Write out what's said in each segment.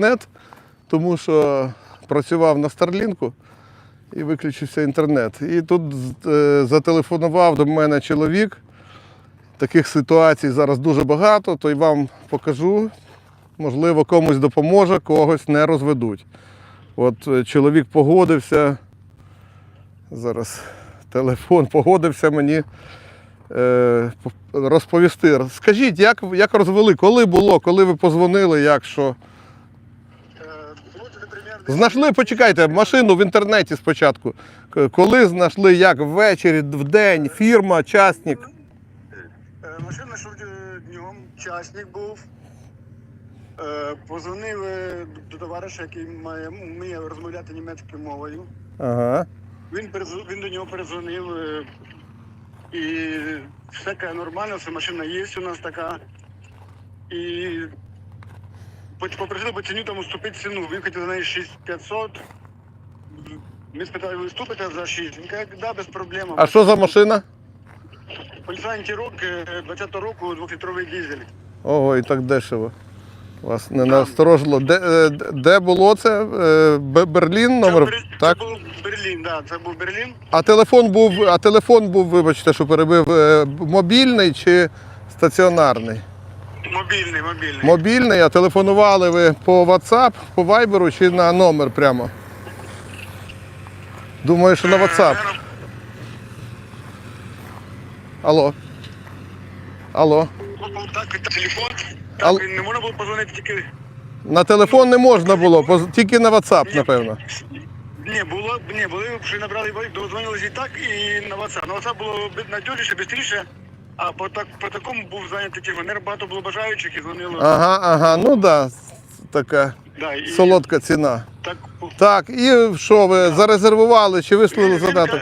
інтернет, тому що працював на Старлінку і виключився інтернет. І тут е, зателефонував до мене чоловік. Таких ситуацій зараз дуже багато, то й вам покажу. Можливо, комусь допоможе, когось не розведуть. От е, чоловік погодився. Зараз телефон погодився мені е, розповісти. Скажіть, як, як розвели? Коли було, коли ви позвонили, як що? Знайшли, почекайте, машину в інтернеті спочатку. Коли знайшли, як ввечері, вдень, фірма, частник. Е, Машина йшов е, днем, часник був. Е, Позвонив до товариша, який має, вміє розмовляти німецькою мовою. Ага. Він, він до нього перезвонив і все каже, нормально, все машина є у нас така. І попросили по ціні там уступити ціну. Він хотів за неї 6500. Ми спитали, ви ступите за 6? Він каже, да, без проблем. А що за машина? Поліцай антирок 20-го року, 2-літровий дизель. Ого, і так дешево. Вас не насторожило. Де, е, де було це? Е, Берлін номер? Це, Так? це був Берлін, да, це був Берлін. А телефон був, а телефон був, вибачте, що перебив, е, мобільний чи стаціонарний? Мобільний, мобільний. Мобільний, а телефонували ви по WhatsApp, по Viber чи на номер прямо? Думаю, що на WhatsApp. Е, Алло. Алло. ну, Так, телефон. Ал- Так, не можна було позвонити тільки. На телефон не можна було, поз- тільки на WhatsApp, напевно. Ні, було, ні, були, що набрали, дозвонилися і так, і на WhatsApp. На WhatsApp було надіжніше, швидше, а по, так, по такому був зайнятий. Не багато було бажаючих і дзвонили. Ага, ага, ну так, да, така Да, і солодка ціна. Так, Так, і що ви зарезервували чи вислали задаток?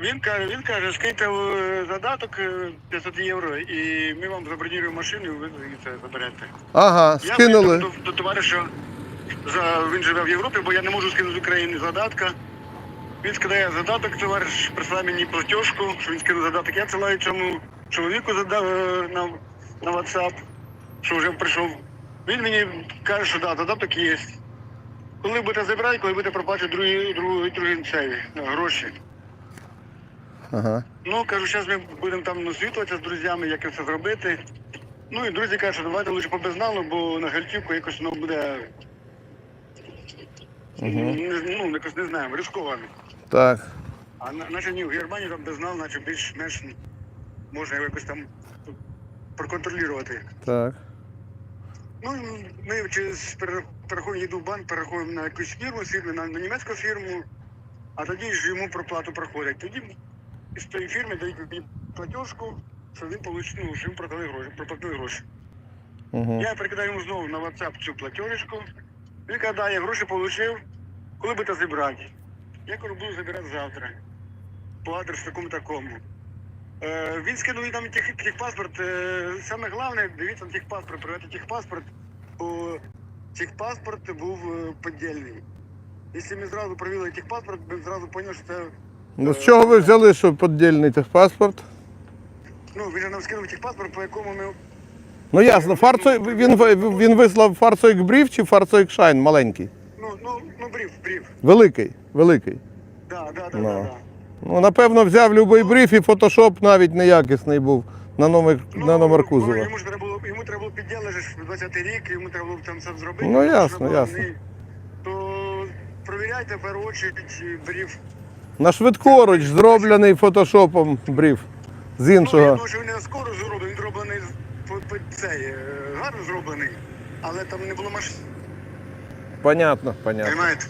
Він каже, він каже, скиньте е, задаток е, 500 євро, і ми вам забронюємо машину, і ви це заберете. Ага, Я скинули. вийшов до, до товариша, за, він живе в Європі, бо я не можу скинути з України задатка. Він скидає задаток, товариш присилає мені платіжку, що він скинув задаток. Я цілаю цьому чоловіку задав е, на, на WhatsApp, що вже прийшов. Він мені каже, що да, задаток є. Коли будете забирати, коли будете проплачувати другі, другі, другі цей, гроші. Ага. Ну, кажу, зараз ми будемо там насвітуватися з друзями, як це зробити. Ну і друзі кажуть, що давайте лише по безналу, бо на гальтівку якось воно буде. Не, ну, якось не знаємо, ризиковано. Так. А на- наче ні, в Германії там безнал, наче більш-менш можна його якось там проконтролювати. Так. Ну, ми через пере- перераховуємо їду в банк, перераховуємо на якусь фірму, з фірми на, на німецьку фірму, а тоді ж йому проплату проходять. Тоді з тієї фірми дають мені платіжку, що він получив, ну, що йому продали гроші, проплатили гроші. Угу. Я перекидаю йому знову на WhatsApp цю платіжку. Він каже, да, я гроші отримав, коли будете забирати? Я кажу, буду забирати завтра. По адресу такому такому. Е, він скинув тех, техпаспорт. Е, саме головне, дивіться на техпаспорт, провести техпаспорт, бо техпаспорт був е, подільний. Якщо ми зразу провели техпаспорт, ми зразу поняли, що це. Ну з чого ви взяли, що піддільний техпаспорт? Ну, він же нам скинув техпаспорт, по якому ми. Ну ясно, фарцой, він, він вислав фарцойк брів чи фарцойк шайн маленький? Ну, ну, ну, бриф, бриф. Великий, великий. Да, да, да, Ну. да, да. Ну, напевно, взяв любий бриф і фотошоп навіть неякісний був на номер, на номер бо кузова. Йому ж треба було, йому треба було підділити ж 20 рік, йому треба було там все зробити. Ну, ясно, ясно. вони- То провіряйте першу очередь бриф. На швидкоруч зроблений фотошопом бриф з Ну, я іншого. думаю, що він не скоро зроблений, він зроблений цей, е, гарно зроблений, але там не було машин. Понятно, понятно. Розумієте?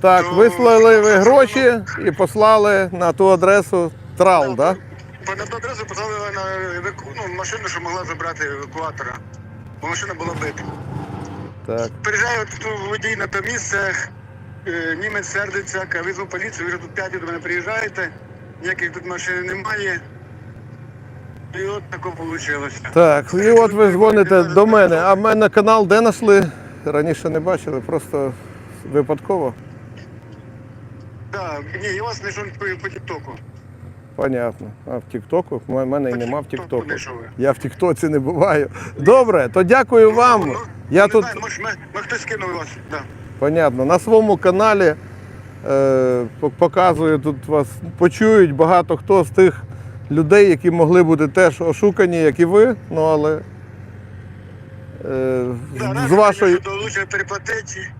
Так, вислали ви гроші і послали на ту адресу трал, так? На ту адресу поставили на ну, машину, що могла забрати евакуатора. Бо машина була бита. Так. Приїжджає от тут водій на те місце, е, німець сердиться, каже, визвав поліцію, ви вже тут п'яті до мене приїжджаєте, ніяких тут машин немає. І от таке вийшло. Так, і от ви дзвоните до мене, а мене канал де знайшли? Раніше не бачили, просто випадково. Так, ні, я вас знайшов по, по тіктоку. Понятно. А в Тіктоку? У мене і нема в Тіктоку. Я в Тіктоці не буваю. Добре, то дякую вам. Ну, Я не тут, знаю, може, ми, ми хтось кинув вас. Да. понятно, на своєму каналі е, по- показую, тут вас почують багато хто з тих людей, які могли бути теж ошукані, як і ви, ну але е, Да, з вашої. конечно, то лучше переплатити.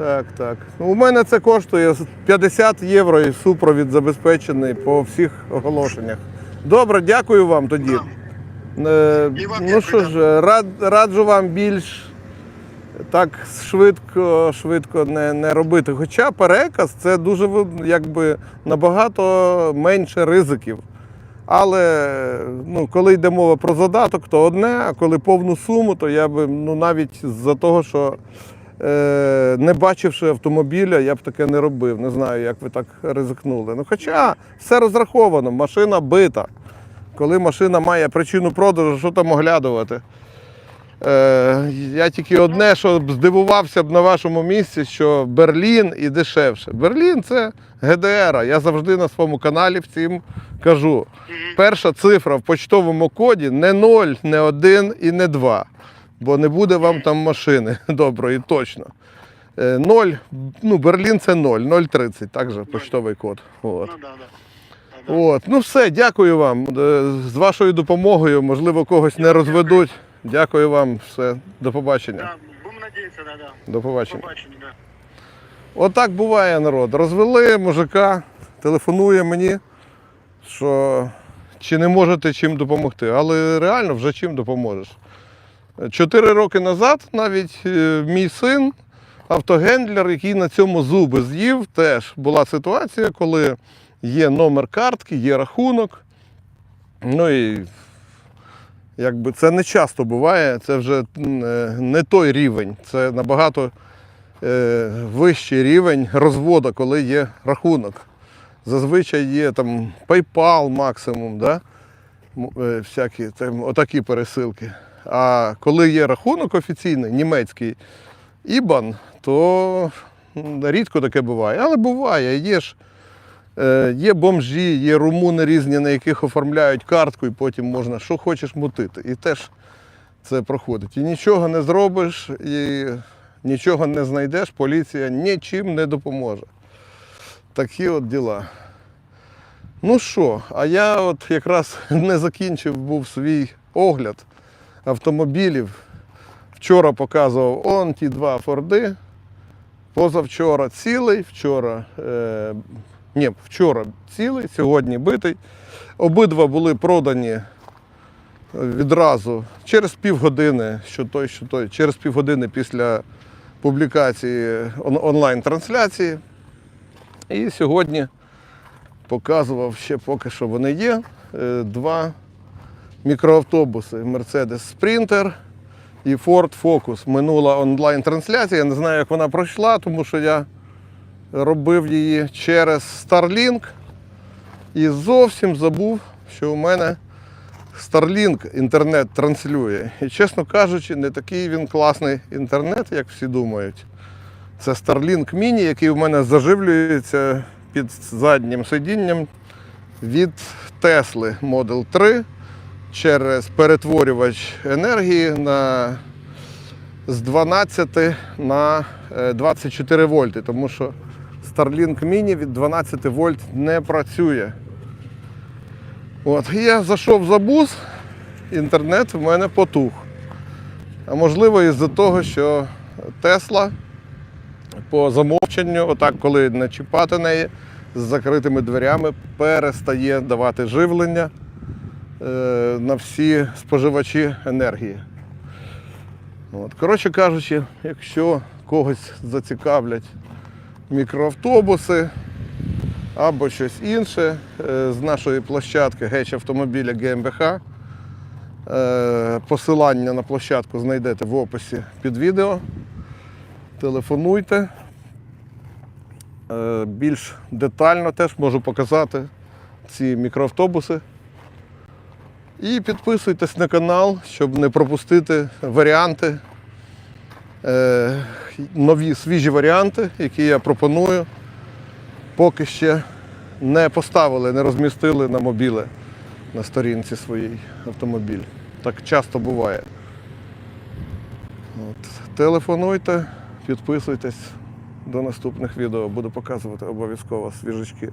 Так, так. Ну, У мене це коштує 50 євро і супровід забезпечений по всіх оголошеннах. Добре, дякую вам тоді. Е, І вам ну дякую, що ж, рад, раджу вам більш так швидко, швидко не, не робити. Хоча переказ це дуже ви- якби набагато менше ризиків. Але ну, коли йде мова про задаток, то одне, а коли повну суму, то я би ну, навіть з-за того, що не бачивши автомобіля, я б таке не робив. Не знаю, як ви так ризикнули. Ну, хоча все розраховано, машина бита. Коли машина має причину продажу, що там оглядувати? Е, я тільки одне, що здивувався б на вашому місці, що Берлін і дешевше. Берлін це ГДР. Я завжди на своєму каналі всім кажу. Перша цифра в почтовому коді не 0, не 1 і не 2. Бо не буде вам там машини доброї, точно. Е, 0, ну Берлін це 0, 0,30, так же почтовий код. От. Ну, да, да. От, ну все, дякую вам. Е, З вашою допомогою, можливо, когось не розведуть. Дякую вам, все, до побачення. Будемо надіятися, да, да. До побачення. Побачення, да. Отак буває народ. Розвели мужика, телефонує мені, що чи не можете чим допомогти. Але реально вже чим допоможеш. Чотири роки назад навіть е, мій син, автогендлер, який на цьому зуби з'їв, теж була ситуація, коли є номер картки, є рахунок. Ну і якби це не часто буває, це вже е, не той рівень, це набагато е, вищий рівень розводу, коли є рахунок. Зазвичай є там PayPal максимум, да? Всякі там, отакі пересилки. А коли є рахунок офіційний, німецький IBAN, то рідко таке буває. Але буває, є ж. Е, Є бомжі, є румуни різні, на яких оформляють картку, і потім можна що хочеш мутити. І теж це проходить. І нічого не зробиш, і нічого не знайдеш, поліція нічим не допоможе. Такі от діла. Ну що, а я от якраз не закінчив був свій огляд автомобілів. Вчора показував он ті два Форди. Позавчора цілий, вчора, е, ні, вчора цілий, сьогодні битий. Обидва були продані відразу через півгодини, що той, що той, через півгодини після публікації он- онлайн-трансляції. І сьогодні показував ще поки що вони є. е, Два мікроавтобуси Mercedes Sprinter і Ford Focus. Минула онлайн-трансляція. Я не знаю, як вона пройшла, тому що я робив її через Starlink і зовсім забув, що у мене Starlink інтернет транслює. І, чесно кажучи, не такий він класний інтернет, як всі думають. Це Starlink Mini, який у мене заживлюється під заднім сидінням від Tesla Model 3 через перетворювач енергії на, з 12 на е, 24 вольти, тому що Starlink Mini від 12 вольт не працює. От, я зайшов за бус, інтернет в мене потух. А можливо, із-за того, що Тесла по замовченню, отак, коли не чіпати неї з закритими дверями, перестає давати живлення е, на всі споживачі енергії. От. Коротше кажучи, якщо когось зацікавлять мікроавтобуси або щось інше е, з нашої площадки геч автомобіля ГМБХ, е, посилання на площадку знайдете в описі під відео. Телефонуйте. Е, Більш детально теж можу показати ці мікроавтобуси. І підписуйтесь на канал, щоб не пропустити варіанти, е, нові свіжі варіанти, які я пропоную. Поки ще не поставили, не розмістили на мобіле на сторінці своїй автомобіль. Так часто буває. От. Телефонуйте, підписуйтесь. До наступних відео буду показувати обов'язково свіжачки.